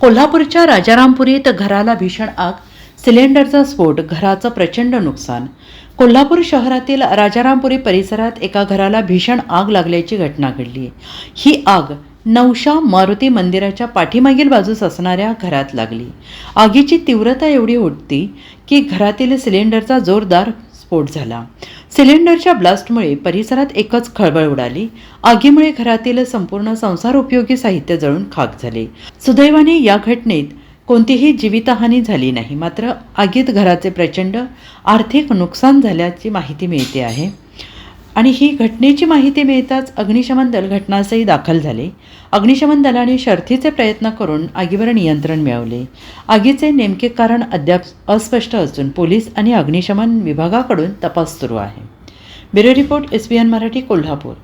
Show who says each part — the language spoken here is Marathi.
Speaker 1: कोल्हापूरच्या राजारामपुरीत घराला भीषण आग सिलेंडरचा स्फोट घराचं प्रचंड नुकसान. कोल्हापूर शहरातील राजारामपुरी परिसरात एका घराला भीषण आग लागल्याची घटना घडली. ही आग नवशा मारुती मंदिराच्या पाठीमागील बाजूस असणाऱ्या घरात लागली. आगीची तीव्रता एवढी होती की घरातील सिलेंडरचा जोरदार स्फोट झाला. सिलेंडरच्या ब्लास्टमुळे परिसरात एकच खळबळ उडाली. आगीमुळे घरातील संपूर्ण संसार उपयोगी साहित्य जळून खाक झाले. सुदैवाने या घटनेत कोणतीही जीवितहानी झाली नाही. मात्र आगीत घराचे प्रचंड आर्थिक नुकसान झाल्याची माहिती मिळते आहे. आणि ही घटनेची माहिती मिळताच अग्निशमन दल घटनास्थळी दाखल झाले. अग्निशमन दलाने शर्थीचे प्रयत्न करून आगीवर नियंत्रण मिळवले. आगीचे नेमके कारण अद्याप अस्पष्ट असून पोलीस आणि अग्निशमन विभागाकडून तपास सुरू आहे. Bureau report S B N Marathi Kolhapur.